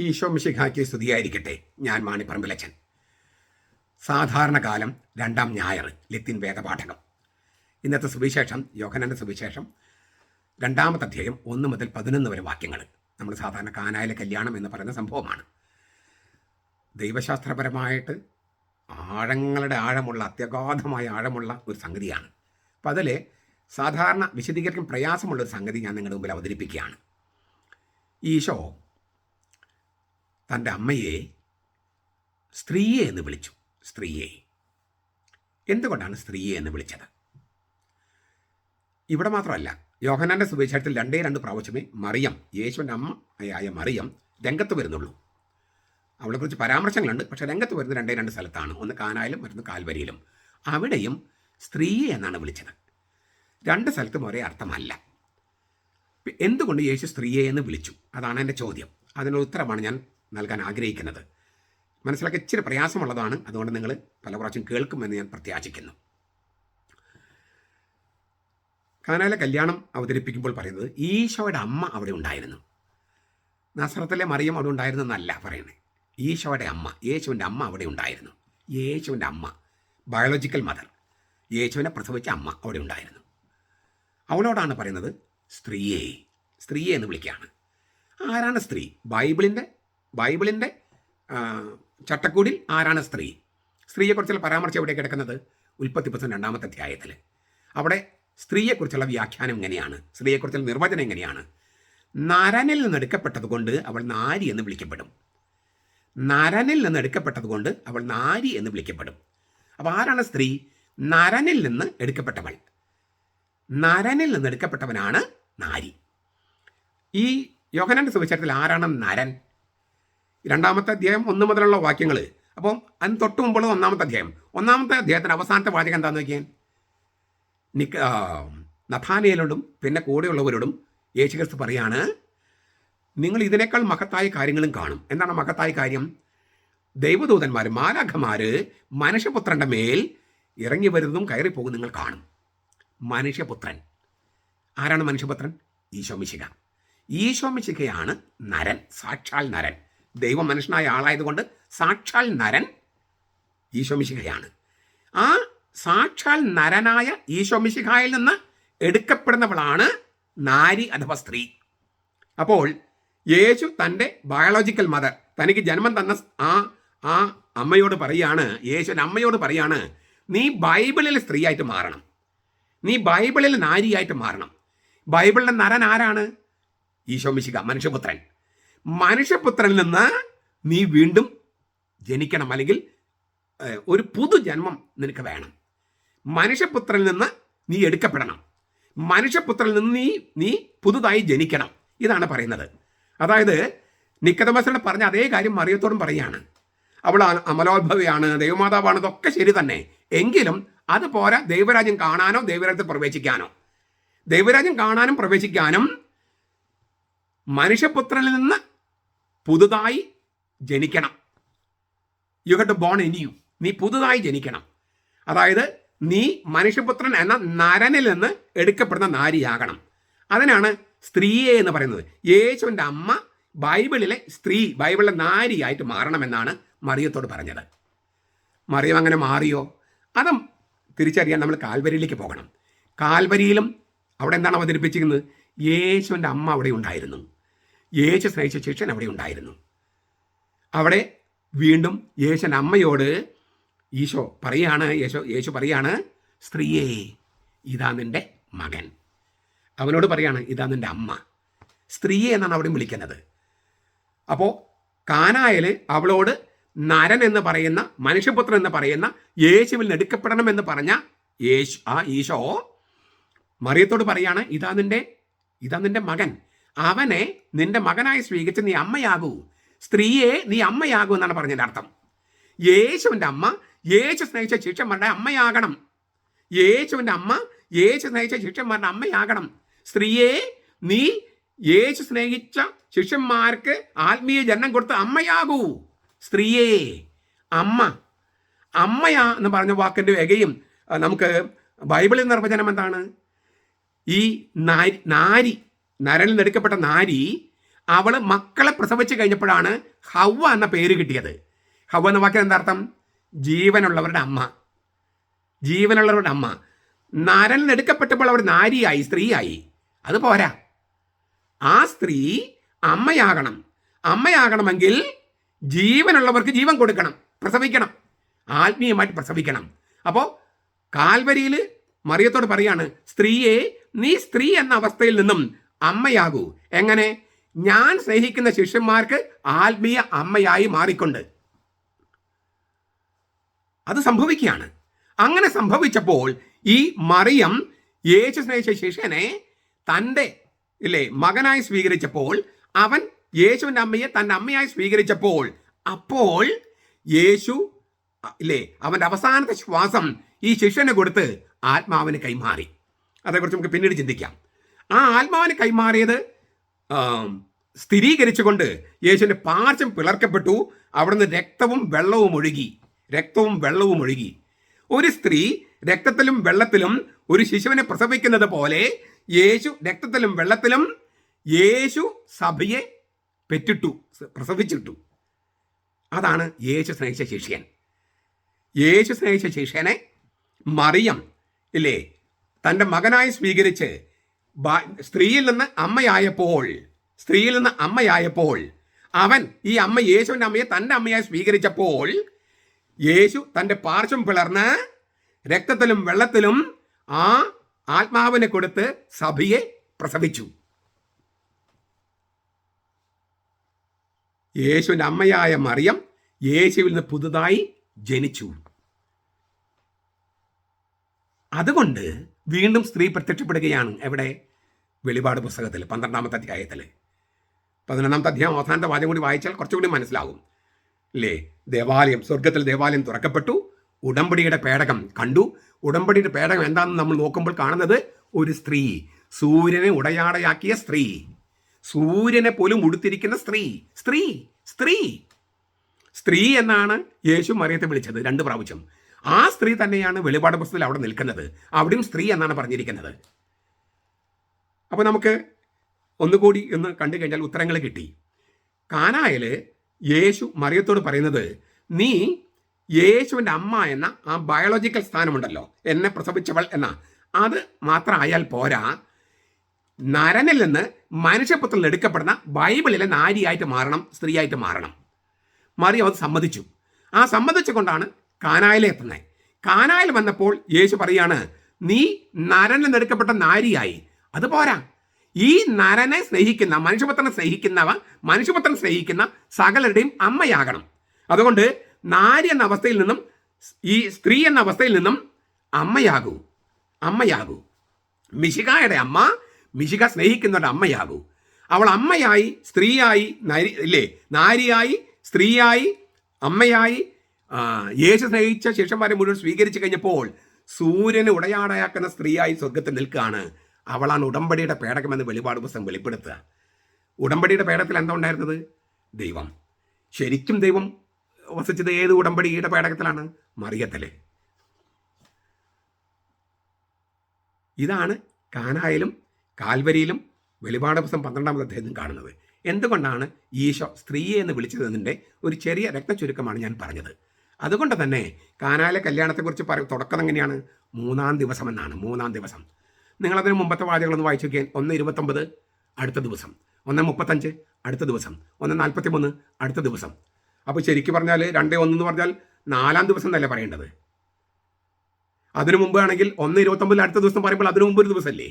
ഈശോ മിശിഹാക്കി സ്തുതിയായിരിക്കട്ടെ. ഞാൻ മാണിപ്പറമ്പിലച്ചൻ. സാധാരണ കാലം രണ്ടാം ഞായർ ലിത്തിൻ വേദപാഠകം. ഇന്നത്തെ സുവിശേഷം യോഹനന്റെ സുവിശേഷം രണ്ടാമത്തെ അധ്യായം ഒന്ന് മുതൽ പതിനൊന്ന് വരെ വാക്യങ്ങൾ. നമ്മൾ സാധാരണ കാനായിലെ കല്യാണം എന്ന് പറയുന്ന സംഭവമാണ്. ദൈവശാസ്ത്രപരമായിട്ട് ആഴങ്ങളുടെ ആഴമുള്ള അത്യഗാധമായ ആഴമുള്ള ഒരു സംഗതിയാണ്. അപ്പം അതിൽ സാധാരണ വിശദീകരിക്കാൻ പ്രയാസമുള്ള ഒരു സംഗതി ഞാൻ നിങ്ങളുടെ മുമ്പിൽ അവതരിപ്പിക്കുകയാണ്. ഈശോ തന്റെ അമ്മയെ സ്ത്രീയെ എന്ന് വിളിച്ചു. സ്ത്രീയെ. എന്തുകൊണ്ടാണ് സ്ത്രീയെ എന്ന് വിളിച്ചത്? ഇവിടെ മാത്രമല്ല യോഹനാന്റെ സുവിശേഷത്തിൽ രണ്ടേ രണ്ട് പ്രാവശ്യമേ മറിയം യേശുവിന്റെ അമ്മയായ മറിയം രംഗത്ത് വരുന്നുള്ളൂ. അവളെക്കുറിച്ച് പരാമർശങ്ങളുണ്ട് പക്ഷെ രംഗത്ത് വരുന്ന രണ്ടേ രണ്ട് സ്ഥലത്താണ്. ഒന്ന് കാനായാലും മറ്റൊന്ന് കാൽവരിയിലും. അവിടെയും സ്ത്രീയെ എന്നാണ് വിളിച്ചത്. രണ്ട് സ്ഥലത്തും ഒരേ അർത്ഥമല്ല. എന്തുകൊണ്ട് യേശു സ്ത്രീയെ എന്ന് വിളിച്ചു? അതാണ് എന്റെ ചോദ്യം. അതിനുള്ള ഉത്തരമാണ് ഞാൻ നൽകാൻ ആഗ്രഹിക്കുന്നത്. മനസ്സിലാക്കി ഇച്ചിരി പ്രയാസമുള്ളതാണ്. അതുകൊണ്ട് നിങ്ങൾ പല പ്രാവശ്യം കേൾക്കുമെന്ന് ഞാൻ പ്രത്യാശിക്കുന്നു. കാനാലെ കല്യാണം അവതരിപ്പിക്കുമ്പോൾ പറയുന്നത് ഈശോയുടെ അമ്മ അവിടെ ഉണ്ടായിരുന്നു. നസറത്തിലെ മറിയം അവിടെ ഉണ്ടായിരുന്നു എന്നല്ല പറയുന്നത്. ഈശോയുടെ അമ്മ യേശുവിന്റെ അമ്മ അവിടെ ഉണ്ടായിരുന്നു. യേശുവിന്റെ അമ്മ ബയോളജിക്കൽ മദർ. യേശുവിനെ പ്രസവിച്ച അമ്മ അവിടെ ഉണ്ടായിരുന്നു. അവളോടാണ് പറയുന്നത് സ്ത്രീയെ. സ്ത്രീയെ എന്ന് വിളിക്കുകയാണ്. ആരാണ് സ്ത്രീ? ബൈബിളിന്റെ ബൈബിളിന്റെ ചട്ടക്കൂടിൽ ആരാണ് സ്ത്രീ? സ്ത്രീയെക്കുറിച്ചുള്ള പരാമർശം എവിടെ കിടക്കുന്നത്? ഉൽപ്പത്തി പുസ്തകം രണ്ടാമത്തെ അധ്യായത്തിൽ അവിടെ സ്ത്രീയെക്കുറിച്ചുള്ള വ്യാഖ്യാനം എങ്ങനെയാണ്? സ്ത്രീയെക്കുറിച്ചുള്ള നിർവചനം എങ്ങനെയാണ്? നരനിൽ നിന്ന് എടുക്കപ്പെട്ടത് കൊണ്ട് അവൾ നാരി എന്ന് വിളിക്കപ്പെടും. നരനിൽ നിന്ന് എടുക്കപ്പെട്ടത് കൊണ്ട് അവൾ നാരി എന്ന് വിളിക്കപ്പെടും. അപ്പോൾ ആരാണ് സ്ത്രീ? നരനിൽ നിന്ന് എടുക്കപ്പെട്ടവൾ. നരനിൽ നിന്ന് എടുക്കപ്പെട്ടവനാണ് നാരി. ഈ യോഹനന്റെ സുവിശേഷത്തിൽ ആരാണ് നരൻ? രണ്ടാമത്തെ അധ്യായം ഒന്ന് മുതലുള്ള വാക്യങ്ങൾ അപ്പോൾ അതിന് തൊട്ട് മുമ്പുള്ള ഒന്നാമത്തെ അധ്യായം. ഒന്നാമത്തെ അധ്യായത്തിന്റെ അവസാനത്തെ വാചകം എന്താണെന്ന് നോക്കിയാൽ നിക്ക നഥാനയിലോടും പിന്നെ കൂടെയുള്ളവരോടും യേശുക്രിസ്തു പറയാണ് നിങ്ങൾ ഇതിനേക്കാൾ മഹത്തായ കാര്യങ്ങളും കാണും. എന്താണ് മഹത്തായ കാര്യം? ദൈവദൂതന്മാർ മാലാഖമാർ മനുഷ്യപുത്രന്റെ മേൽ ഇറങ്ങി വരുന്നതും കയറിപ്പോകും നിങ്ങൾ കാണും. മനുഷ്യപുത്രൻ. ആരാണ് മനുഷ്യപുത്രൻ? ഈശോമിശിക ഈശോമിശികയാണ് നരൻ സാക്ഷാൽ നരൻ. ദൈവം മനുഷ്യനായ ആളായതുകൊണ്ട് സാക്ഷാൽ നരൻ ഈശോമിശിഖയാണ് ആ സാക്ഷാൽ നരനായ ഈശോമിശിഹായിൽ നിന്ന് എടുക്കപ്പെടുന്നവളാണ് നാരി അഥവാ സ്ത്രീ. അപ്പോൾ യേശു തന്റെ ബയോളജിക്കൽ മദർ തനിക്ക് ജന്മം തന്ന ആ ആ അമ്മയോട് പറയാണ് യേശുവിന്റെ അമ്മയോട് പറയാണ് നീ ബൈബിളിൽ സ്ത്രീയായിട്ട് മാറണം. നീ ബൈബിളിൽ നാരിയായിട്ട് മാറണം. ബൈബിളിലെ നരൻ ആരാണ്? ഈശോമിശിക മനുഷ്യപുത്രൻ. മനുഷ്യപുത്രനിൽ നിന്ന് നീ വീണ്ടും ജനിക്കണം അല്ലെങ്കിൽ ഒരു പുതുജന്മം നിനക്ക് വേണം. മനുഷ്യപുത്രനിൽ നിന്ന് നീ എടുക്കപ്പെടണം. മനുഷ്യപുത്രനിൽ നിന്ന് നീ നീ പുതുതായി ജനിക്കണം. ഇതാണ് പറയുന്നത്. അതായത് നിക്കതമസനോട് പറഞ്ഞ അതേ കാര്യം മറിയത്തോടും പറയുകയാണ്. അവൾ അമലോത്ഭവയാണ് ദൈവമാതാവാണ് ഇതൊക്കെ ശരി തന്നെ. എങ്കിലും അത് പോരാ ദൈവരാജ്യം കാണാനോ ദൈവരാജ്യത്തിൽ പ്രവേശിക്കാനോ. ദൈവരാജ്യം കാണാനും പ്രവേശിക്കാനും മനുഷ്യപുത്രനിൽ നിന്ന് പുതുതായി ജനിക്കണം. You had born in you നീ പുതുതായി ജനിക്കണം. അതായത് നീ മനുഷ്യപുത്രൻ എന്ന നരനിൽ നിന്ന് എടുക്കപ്പെടുന്ന നാരിയാകണം. അതിനാണ് സ്ത്രീയെ എന്ന് പറയുന്നത്. യേശുവിന്റെ അമ്മ ബൈബിളിലെ സ്ത്രീ ബൈബിളിലെ നാരിയായിട്ട് മാറണമെന്നാണ് മറിയത്തോട് പറഞ്ഞത്. മറിയം അങ്ങനെ മാറിയോ? അതും തിരിച്ചറിയാൻ നമ്മൾ കാൽവരിയിലേക്ക് പോകണം. കാൽവരിയിലും അവിടെ എന്താണ് അവതരിപ്പിച്ചിരിക്കുന്നത്? യേശുവിന്റെ അമ്മ അവിടെ ഉണ്ടായിരുന്നു. യേശു സ്നേഹിച്ച ശിക്ഷൻ അവിടെ ഉണ്ടായിരുന്നു. അവിടെ വീണ്ടും യേശൻ അമ്മയോട് ഈശോ പറയാണ് യേശോ യേശു പറയാണ് സ്ത്രീയെ ഇതാ നിന്റെ മകൻ. അവനോട് പറയാണ് ഇതാ നിന്റെ അമ്മ. സ്ത്രീയെ എന്നാണ് അവിടെ വിളിക്കുന്നത്. അപ്പോൾ കാനായൽ അവളോട് നരൻ എന്ന് പറയുന്ന മനുഷ്യപുത്രൻ എന്ന് പറയുന്ന യേശുവിൽ നിന്ന് എടുക്കപ്പെടണമെന്ന് പറഞ്ഞ യേശു ആ ഈശോ മറിയത്തോട് പറയാണ് ഇതാ നിന്റെ ഇതാ നിന്റെ മകൻ. അവനെ നിന്റെ മകനായി സ്വീകരിച്ച് നീ അമ്മയാകൂ. സ്ത്രീയെ നീ അമ്മയാകൂ എന്നാണ് പറഞ്ഞതിന്റെ അർത്ഥം. യേശുവിന്റെ അമ്മ യേശു സ്നേഹിച്ച ശിഷ്യന്മാരുടെ അമ്മയാകണം. യേശുവിന്റെ അമ്മ യേശു സ്നേഹിച്ച ശിഷ്യന്മാരുടെ അമ്മയാകണം. സ്ത്രീയെ നീ യേശു സ്നേഹിച്ച ശിഷ്യന്മാർക്ക് ആത്മീയ ജന്മം കൊടുത്ത് അമ്മയാകൂ. സ്ത്രീയെ അമ്മ അമ്മയാ എന്ന് പറഞ്ഞ വാക്കിന്റെ വകയും നമുക്ക് ബൈബിളിൽ നിർവചനം എന്താണ്? ഈ നാരി നാരി നരനിൽ നിന്നെടുക്കപ്പെട്ട നാരി അവൾ മക്കളെ പ്രസവിച്ചു കഴിഞ്ഞപ്പോഴാണ് ഹവ എന്ന പേര് കിട്ടിയത്. ഹവ എന്ന വാക്കിന് എന്താ അർത്ഥം ജീവനുള്ളവരുടെ അമ്മ. ജീവനുള്ളവരുടെ അമ്മ. നരനിൽ നിന്നെടുക്കപ്പെട്ടപ്പോൾ അവർ നാരിയായി സ്ത്രീയായി. അത് പോരാ. ആ സ്ത്രീ അമ്മയാകണം. അമ്മയാകണമെങ്കിൽ ജീവനുള്ളവർക്ക് ജീവൻ കൊടുക്കണം പ്രസവിക്കണം ആത്മീയമായിട്ട് പ്രസവിക്കണം. അപ്പോൾ കാൽവരിയിൽ മറിയത്തോട് പറയാണ് സ്ത്രീയെ നീ സ്ത്രീ എന്ന അവസ്ഥയിൽ നിന്നും അമ്മയാകൂ. എങ്ങനെ? ഞാൻ സ്നേഹിക്കുന്ന ശിഷ്യന്മാർക്ക് ആത്മീയ അമ്മയായി മാറിക്കൊണ്ട്. അത് സംഭവിക്കുകയാണ്. അങ്ങനെ സംഭവിച്ചപ്പോൾ ഈ മറിയം യേശു സ്നേഹിച്ച ശിഷ്യനെ തന്റെ ഇല്ലേ മകനായി സ്വീകരിച്ചപ്പോൾ അവൻ യേശുവിന്റെ അമ്മയെ തന്റെ അമ്മയായി സ്വീകരിച്ചപ്പോൾ അപ്പോൾ യേശു ഇല്ലേ അവന്റെ അവസാനത്തെ ശ്വാസം ഈ ശിഷ്യനെ കൊടുത്ത് ആത്മാവിന് കൈമാറി. അതേക്കുറിച്ച് നമുക്ക് പിന്നീട് ചിന്തിക്കാം. ആ ആത്മാവിന് കൈമാറിയത് സ്ഥിരീകരിച്ചുകൊണ്ട് യേശുവിന്റെ പാർശ്വം പിളർക്കപ്പെട്ടു. അവിടുന്ന് രക്തവും വെള്ളവും ഒഴുകി. രക്തവും വെള്ളവും ഒഴുകി. ഒരു സ്ത്രീ രക്തത്തിലും വെള്ളത്തിലും ഒരു ശിശുവിനെ പ്രസവിക്കുന്നത് പോലെ യേശു രക്തത്തിലും വെള്ളത്തിലും യേശു സഭയെ പെറ്റിട്ടു പ്രസവിച്ചിട്ടു. അതാണ് യേശു സ്നേഹിച്ച ശിഷ്യൻ. യേശു സ്നേഹിച്ച ശിഷ്യനെ മറിയം ഇല്ലേ തന്റെ മകനായി സ്വീകരിച്ച് സ്ത്രീയിൽ നിന്ന് അമ്മയായപ്പോൾ സ്ത്രീയിൽ നിന്ന് അമ്മയായപ്പോൾ അവൻ ഈ അമ്മ യേശുവിന്റെ അമ്മയെ തന്റെ അമ്മയായി സ്വീകരിച്ചപ്പോൾ യേശു തന്റെ പാർശ്വം പിളർന്ന് രക്തത്തിലും വെള്ളത്തിലും ആ ആത്മാവിനെ കൊടുത്ത് സഭയെ പ്രസവിച്ചു. യേശുവിന്റെ അമ്മയായ മറിയം യേശുവിൽ നിന്ന് പുതുതായി ജനിച്ചു. അതുകൊണ്ട് വീണ്ടും സ്ത്രീ പ്രത്യക്ഷപ്പെടുകയാണ്. എവിടെ? വെളിപാട് പുസ്തകത്തിൽ പന്ത്രണ്ടാമത്തെ അധ്യായത്തിൽ പതിനൊന്നാമത്തെ അധ്യായം അവസാനത്തെ വാചകം കൂടി വായിച്ചാൽ കുറച്ചുകൂടി മനസ്സിലാകും. അല്ലേ ദേവാലയം സ്വർഗത്തിൽ ദേവാലയം തുറക്കപ്പെട്ടു. ഉടമ്പടിയുടെ പേടകം കണ്ടു. ഉടമ്പടിയുടെ പേടകം എന്താണെന്ന് നമ്മൾ നോക്കുമ്പോൾ കാണുന്നത് ഒരു സ്ത്രീ സൂര്യനെ ഉടയാടയാക്കിയ സ്ത്രീ. സൂര്യനെ പോലും ഉടുത്തിരിക്കുന്ന സ്ത്രീ. സ്ത്രീ സ്ത്രീ. സ്ത്രീ എന്നാണ് യേശു മറിയത്തെ വിളിച്ചത് രണ്ട് പ്രാവശ്യം. ആ സ്ത്രീ തന്നെയാണ് വെളിപാട് പുസ്തകത്തിൽ അവിടെ നിൽക്കുന്നത്. അവിടെയും സ്ത്രീ എന്നാണ് പറഞ്ഞിരിക്കുന്നത്. അപ്പോൾ നമുക്ക് ഒന്നുകൂടി എന്ന് കണ്ടു കഴിഞ്ഞാൽ ഉത്തരങ്ങൾ കിട്ടി. കാനായിൽ യേശു മറിയത്തോട് പറയുന്നത് നീ യേശുവിന്റെ അമ്മ എന്ന ആ ബയോളജിക്കൽ സ്ഥാനമുണ്ടല്ലോ എന്നെ പ്രസവിച്ചവൾ എന്ന. അത് മാത്രമായാൽ പോരാ. നരനിൽ നിന്ന് മനുഷ്യപുത്രൻ എടുക്കപ്പെടുന്ന ബൈബിളിലെ നാരിയായിട്ട് മാറണം സ്ത്രീയായിട്ട് മാറണം. മറിയം അത് സമ്മതിച്ചു. ആ സമ്മതിച്ചുകൊണ്ടാണ് കാനായിലെ എത്തുന്നത്. കാനായിൽ വന്നപ്പോൾ യേശു പറയാണ് നീ നരനിൽ നിന്ന് എടുക്കപ്പെട്ട നാരിയായി. അത് പോരാ. ഈ നരനെ സ്നേഹിക്കുന്ന മനുഷ്യപുത്രനെ സ്നേഹിക്കുന്നവ മനുഷ്യപുത്രനെ സ്നേഹിക്കുന്ന സകലരുടെയും അമ്മയാകണം. അതുകൊണ്ട് നാരി എന്ന അവസ്ഥയിൽ നിന്നും ഈ സ്ത്രീ എന്ന അവസ്ഥയിൽ നിന്നും അമ്മയാകൂ. അമ്മയാകൂ. മിശികായുടെ അമ്മ മിശിക സ്നേഹിക്കുന്നവരുടെ അമ്മയാകൂ. അവൾ അമ്മയായി സ്ത്രീയായി നരി ഇല്ലേ നാരിയായി സ്ത്രീയായി അമ്മയായി യേശു സ്നേഹിച്ച ശിഷ്യന്മാരെ മുഴുവൻ സ്വീകരിച്ചു കഴിഞ്ഞപ്പോൾ സൂര്യനെ ഉടയാടയാക്കുന്ന സ്ത്രീയായി സ്വർഗത്തിൽ നിൽക്കുകയാണ്. അവളാണ് ഉടമ്പടിയുടെ പേടകമെന്ന് വെളിപാട് പുസ്തകം വെളിപ്പെടുത്തുക. ഉടമ്പടിയുടെ പേടകത്തിൽ എന്താ ഉണ്ടായിരുന്നത്? ദൈവം. ശരിക്കും ദൈവം വസിച്ചത് ഏത് ഉടമ്പടിയുടെ പേടകത്തിലാണ്? മറിയത്തിൽ. ഇതാണ് കാനായിലും കാൽവരിയിലും വെളിപാട് പുസ്തകം പന്ത്രണ്ടാമത്തെ അദ്ദേഹം കാണുന്നത്. എന്തുകൊണ്ടാണ് ഈശോ സ്ത്രീയെ എന്ന് വിളിച്ചതിന്റെ ഒരു ചെറിയ രക്തചുരുക്കമാണ് ഞാൻ പറഞ്ഞത്. അതുകൊണ്ട് തന്നെ കാനായിലെ കല്യാണത്തെക്കുറിച്ച് പറ തുടക്കം എങ്ങനെയാണ്? മൂന്നാം ദിവസം എന്നാണ് മൂന്നാം ദിവസം. നിങ്ങളതിന് മുമ്പത്തെ വാചകങ്ങളൊന്ന് വായിച്ചു നോക്കിയാൽ ഒന്ന് ഇരുപത്തൊമ്പത് അടുത്ത ദിവസം. ഒന്ന് മുപ്പത്തഞ്ച് അടുത്ത ദിവസം. ഒന്ന് നാൽപ്പത്തി മൂന്ന് അടുത്ത ദിവസം. അപ്പോൾ ശരിക്കും പറഞ്ഞാൽ രണ്ടേ ഒന്ന് എന്ന് പറഞ്ഞാൽ നാലാം ദിവസം എന്നല്ലേ പറയേണ്ടത്? അതിനു മുമ്പ് ആണെങ്കിൽ ഒന്ന് ഇരുപത്തൊമ്പതിൽ അടുത്ത ദിവസം പറയുമ്പോൾ അതിനു മുമ്പ് ഒരു ദിവസമല്ലേ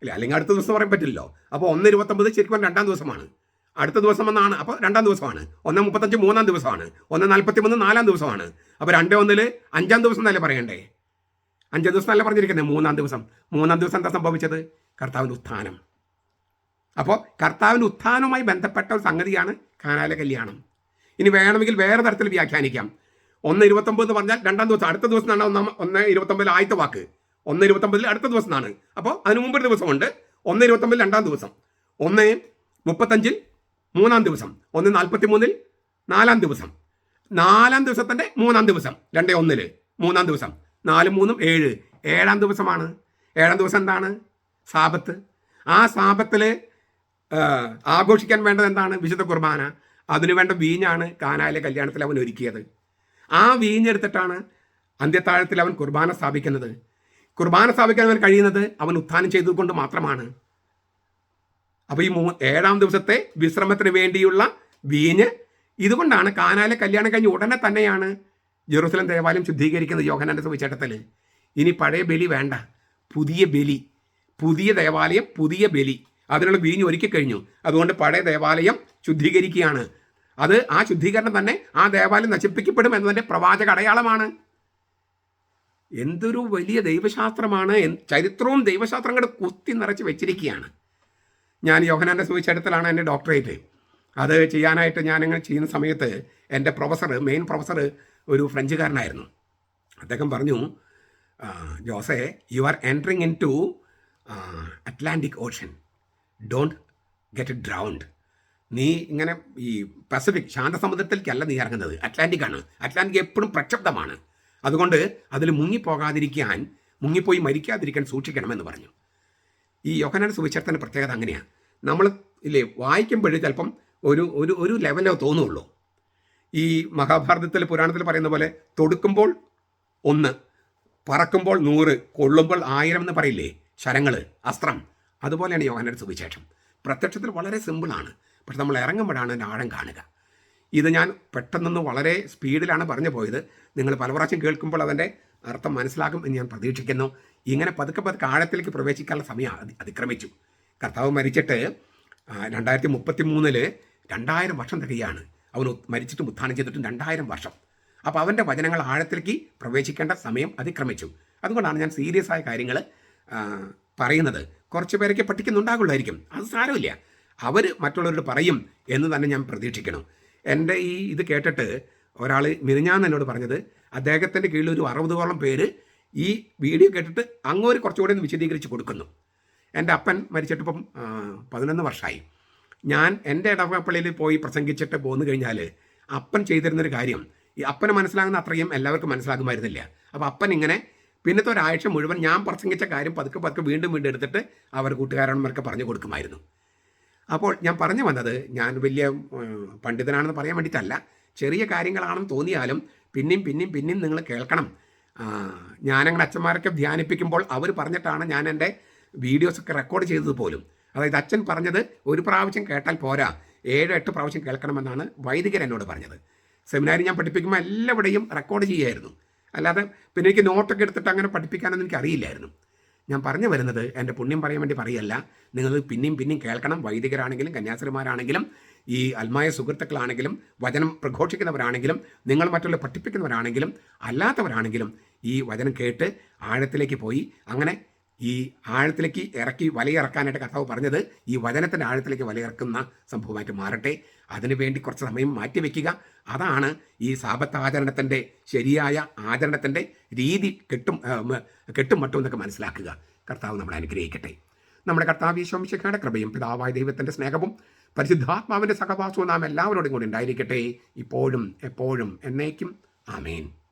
അല്ലേ? അല്ലെങ്കിൽ അടുത്ത ദിവസം പറയാൻ പറ്റില്ലല്ലോ. അപ്പോൾ ഒന്ന് ഇരുപത്തൊമ്പത് ശരിക്കും രണ്ടാം ദിവസമാണ്. അടുത്ത ദിവസം എന്നാണ്? അപ്പോൾ രണ്ടാം ദിവസമാണ്. ഒന്ന് മുപ്പത്തഞ്ച് മൂന്നാം ദിവസമാണ്. ഒന്ന് നാൽപ്പത്തി മൂന്ന് നാലാം ദിവസമാണ്. അപ്പോൾ രണ്ടേ ഒന്നിൽ അഞ്ചാം ദിവസം എന്നല്ലേ പറയണ്ടേ? അഞ്ചാം ദിവസം അല്ല പറഞ്ഞിരിക്കുന്നത് മൂന്നാം ദിവസം. മൂന്നാം ദിവസം എന്താ സംഭവിച്ചത്? കർത്താവിന്റെ ഉത്ഥാനം. അപ്പോൾ കർത്താവിന്റെ ഉത്ഥാനവുമായി ബന്ധപ്പെട്ട ഒരു സംഗതിയാണ് കാനാല കല്യാണം. ഇനി വേണമെങ്കിൽ വേറെ തരത്തിൽ വ്യാഖ്യാനിക്കാം. ഒന്ന് ഇരുപത്തൊമ്പത് എന്ന് പറഞ്ഞാൽ രണ്ടാം ദിവസം അടുത്ത ദിവസം എന്നാണ് ഒന്നാം ഒന്ന് ഇരുപത്തൊമ്പതിൽ ആദ്യത്തെ വാക്ക്. ഒന്ന് ഇരുപത്തൊമ്പതിൽ അടുത്ത ദിവസം എന്നാണ്. അപ്പോൾ അതിന് മുമ്പ് ഒരു ദിവസമുണ്ട്. ഒന്ന് ഇരുപത്തൊമ്പതിൽ രണ്ടാം ദിവസം. ഒന്ന് മുപ്പത്തഞ്ചിൽ മൂന്നാം ദിവസം. ഒന്ന് നാൽപ്പത്തി മൂന്നിൽ നാലാം ദിവസം. നാലാം ദിവസത്തിന്റെ മൂന്നാം ദിവസം. രണ്ടേ ഒന്നിൽ മൂന്നാം ദിവസം. നാലും മൂന്നും ഏഴ്. ഏഴാം ദിവസമാണ്. ഏഴാം ദിവസം എന്താണ്? സാപത്ത് ആ സാപത്തിൽ ആഘോഷിക്കാൻ വേണ്ടത് എന്താണ്? വിശുദ്ധ കുർബാന. അതിനുവേണ്ട വീഞ്ഞാണ് കാനായിലെ കല്യാണത്തിൽ അവൻ ഒരുക്കിയത്. ആ വീഞ്ഞെടുത്തിട്ടാണ് അന്ത്യത്താഴത്തിൽ അവൻ കുർബാന സ്ഥാപിക്കുന്നത്. കുർബാന സ്ഥാപിക്കാൻ അവൻ കഴിയുന്നത് അവൻ ഉത്ഥാനം ചെയ്തുകൊണ്ട് മാത്രമാണ്. അപ്പോൾ ഈ മൂ ഏഴാം ദിവസത്തെ വിശ്രമത്തിന് വേണ്ടിയുള്ള വീഞ്ഞ് ഇതുകൊണ്ടാണ് കാനാലെ കല്യാണം കഴിഞ്ഞ് ഉടനെ തന്നെയാണ് ജെറൂസലം ദേവാലയം ശുദ്ധീകരിക്കുന്ന യോഹനാന്റെ സുവിശേഷത്തിൽ ഇനി പഴയ ബലി വേണ്ട. പുതിയ ബലി. പുതിയ ദേവാലയം പുതിയ ബലി. അതിനുള്ള വീഞ്ഞ് ഒരുക്കി കഴിഞ്ഞു. അതുകൊണ്ട് പഴയ ദേവാലയം ശുദ്ധീകരിക്കുകയാണ്. അത് ആ ശുദ്ധീകരണം തന്നെ ആ ദേവാലയം നശിപ്പിക്കപ്പെടും എന്നതിന്റെ പ്രവാചക അടയാളമാണ്. എന്തൊരു വലിയ ദൈവശാസ്ത്രമാണ്. ചരിത്രവും ദൈവശാസ്ത്രം കൂടെ കുത്തി നിറച്ച് വെച്ചിരിക്കുകയാണ്. ഞാൻ യോഹനാന്റെ സുവിശേഷത്തിലാണ് എന്റെ ഡോക്ടറേറ്റ്. അത് ചെയ്യാനായിട്ട് ഞാനിങ്ങനെ ചെയ്യുന്ന സമയത്ത് എന്റെ പ്രൊഫസർ മെയിൻ പ്രൊഫസർ ഒരു ഫ്രഞ്ചുകാരനായിരുന്നു. അദ്ദേഹം പറഞ്ഞു Jose you are entering into Atlantic ocean don't get drowned നീ ഇങ്ങനെ ഈ പസഫിക് ശാന്തസമുദ്രത്തിലേക്കല്ല നീ ഇറങ്ങുന്നത്. അറ്റ്ലാന്റിക് ആണ്. അറ്റ്ലാന്റിക് എപ്പോഴും പ്രക്ഷബ്ധമാണ്. അതുകൊണ്ട് അതിൽ മുങ്ങിപ്പോകാതിരിക്കാൻ മുങ്ങിപ്പോയി മരിക്കാതിരിക്കാൻ സൂക്ഷിക്കണമെന്ന് പറഞ്ഞു. ഈ യോഹനാൻ സുവിശേഷത്തിന്റെ പ്രത്യേകത അങ്ങനെയാണ് നമ്മൾ ഇല്ലേ വായിക്കുമ്പോഴേ ചിലപ്പം ഒരു ഒരു ഒരു ലെവലോ തോന്നുള്ളൂ. ഈ മഹാഭാരതത്തിൽ പുരാണത്തിൽ പറയുന്ന പോലെ തൊടുക്കുമ്പോൾ ഒന്ന് പറക്കുമ്പോൾ നൂറ് കൊള്ളുമ്പോൾ ആയിരം എന്ന് പറയില്ലേ? ശരങ്ങൾ അസ്ത്രം. അതുപോലെയാണ് യോഹനൊരു സുവിശേഷം. പ്രത്യക്ഷത്തിൽ വളരെ സിമ്പിളാണ് പക്ഷെ നമ്മൾ ഇറങ്ങുമ്പോഴാണ് അതിന്റെ ആഴം കാണുക. ഇത് ഞാൻ പെട്ടെന്നൊന്ന് വളരെ സ്പീഡിലാണ് പറഞ്ഞു പോയത്. നിങ്ങൾ പല പ്രാവശ്യം കേൾക്കുമ്പോൾ അതിന്റെ അർത്ഥം മനസ്സിലാകും എന്ന് ഞാൻ പ്രതീക്ഷിക്കുന്നു. ഇങ്ങനെ പതുക്കെ പതുക്കെ ആഴത്തിലേക്ക് പ്രവേശിക്കാനുള്ള സമയം അതി- അതിക്രമിച്ചു. കർത്താവ് മരിച്ചിട്ട് രണ്ടായിരത്തി മുപ്പത്തി മൂന്നിൽ രണ്ടായിരം വർഷം തികയാണ്. അവൻ മരിച്ചിട്ടും ഉത്ഥാനം ചെയ്തിട്ടും രണ്ടായിരം വർഷം. അപ്പോൾ അവന്റെ വചനങ്ങൾ ആഴത്തിലേക്ക് പ്രവേശിക്കേണ്ട സമയം അതിക്രമിച്ചു. അതുകൊണ്ടാണ് ഞാൻ സീരിയസ് ആയ കാര്യങ്ങൾ പറയുന്നത്. കുറച്ച് പേരൊക്കെ പഠിക്കുന്നുണ്ടാകുള്ളായിരിക്കും. അത് സാരമില്ല. അവർ മറ്റുള്ളവരോട് പറയും എന്ന് തന്നെ ഞാൻ പ്രതീക്ഷിക്കണം എന്റെ ഈ ഇത് കേട്ടിട്ട് ഒരാൾ മിനിഞ്ഞാന്ന് എന്നോട് പറഞ്ഞത് അദ്ദേഹത്തിന്റെ കീഴിൽ ഒരു അറുപതോളം പേര് ഈ വീഡിയോ കേട്ടിട്ട് അങ്ങോട്ട് കുറച്ചുകൂടെ ഒന്ന് വിശദീകരിച്ച് കൊടുക്കുന്നു. എന്റെ അപ്പൻ മരിച്ചിട്ടിപ്പം പതിനൊന്ന് വർഷമായി ഞാൻ എന്റെ ഇടവപ്പള്ളിയിൽ പോയി പ്രസംഗിച്ചിട്ട് പോന്നു കഴിഞ്ഞാൽ അപ്പൻ ചെയ്തിരുന്നൊരു കാര്യം ഈ അപ്പന് മനസ്സിലാകുന്ന അത്രയും എല്ലാവർക്കും മനസ്സിലാകുമായിരുന്നില്ല. അപ്പോൾ അപ്പൻ ഇങ്ങനെ പിന്നത്തെ ഒരാഴ്ച മുഴുവൻ ഞാൻ പ്രസംഗിച്ച കാര്യം പതുക്കെ പതുക്കെ വീണ്ടും വീണ്ടും എടുത്തിട്ട് അവർ കൂട്ടുകാരന്മാർക്ക് പറഞ്ഞു കൊടുക്കുമായിരുന്നു. അപ്പോൾ ഞാൻ പറഞ്ഞു വന്നത് ഞാൻ വലിയ പണ്ഡിതനാണെന്ന് പറയാൻ വേണ്ടിയിട്ടല്ല ചെറിയ കാര്യങ്ങളാണെന്ന് തോന്നിയാലും പിന്നെയും പിന്നെയും പിന്നെയും നിങ്ങൾ കേൾക്കണം. ഞാനങ്ങനെ അച്ഛന്മാരൊക്കെ ധ്യാനിപ്പിക്കുമ്പോൾ അവർ പറഞ്ഞിട്ടാണ് ഞാൻ എന്റെ വീഡിയോസൊക്കെ റെക്കോർഡ് ചെയ്തത് പോലും. അതായത് അച്ഛൻ പറഞ്ഞത് ഒരു പ്രാവശ്യം കേട്ടാൽ പോരാ. ഏഴ് എട്ട് പ്രാവശ്യം കേൾക്കണമെന്നാണ് വൈദികർ എന്നോട് പറഞ്ഞത്. സെമിനാരി ഞാൻ പഠിപ്പിക്കുമ്പോൾ എല്ലാവിടെയും റെക്കോർഡ് ചെയ്യുമായിരുന്നു അല്ലാതെ പിന്നെ എനിക്ക് നോട്ടൊക്കെ എടുത്തിട്ട് അങ്ങനെ പഠിപ്പിക്കാനൊന്നും എനിക്ക് അറിയില്ലായിരുന്നു. ഞാൻ പറഞ്ഞു വരുന്നത് എന്റെ പുണ്യം പറയാൻ വേണ്ടി പറയല്ല. നിങ്ങൾ പിന്നെയും പിന്നെയും കേൾക്കണം. വൈദികരാണെങ്കിലും കന്യാസ്ത്രീമാരാണെങ്കിലും ഈ അൽമായ സുഹൃത്തുക്കളാണെങ്കിലും വചനം പ്രഘോഷിക്കുന്നവരാണെങ്കിലും നിങ്ങൾ മറ്റുള്ള പഠിപ്പിക്കുന്നവരാണെങ്കിലും അല്ലാത്തവരാണെങ്കിലും ഈ വചനം കേട്ട് ആഴത്തിലേക്ക് പോയി. അങ്ങനെ ഈ ആഴത്തിലേക്ക് ഇറക്കി വലയിറക്കാനായിട്ട് കർത്താവ് പറഞ്ഞത് ഈ വചനത്തിന്റെ ആഴത്തിലേക്ക് വലയിറക്കുന്ന സംഭവമായിട്ട് മാറട്ടെ. അതിനുവേണ്ടി കുറച്ച് സമയം മാറ്റിവെക്കുക അതാണ് ഈ സാപത്ത് ആചരണത്തിന്റെ ശരിയായ ആചരണത്തിന്റെ രീതി കെട്ടും കെട്ടും മട്ടും എന്നൊക്കെ മനസ്സിലാക്കുക. കർത്താവ് നമ്മളെ അനുഗ്രഹിക്കട്ടെ. നമ്മുടെ കർത്താവ് ഈശോമിശിഖയുടെ കൃപയും പിതാവായ ദൈവത്തിന്റെ സ്നേഹവും പരിശുദ്ധാത്മാവിന്റെ സഹവാസവും നാം എല്ലാവരോടും കൂടി ഉണ്ടായിരിക്കട്ടെ. ഇപ്പോഴും എപ്പോഴും എന്നേക്കും. ആമേൻ.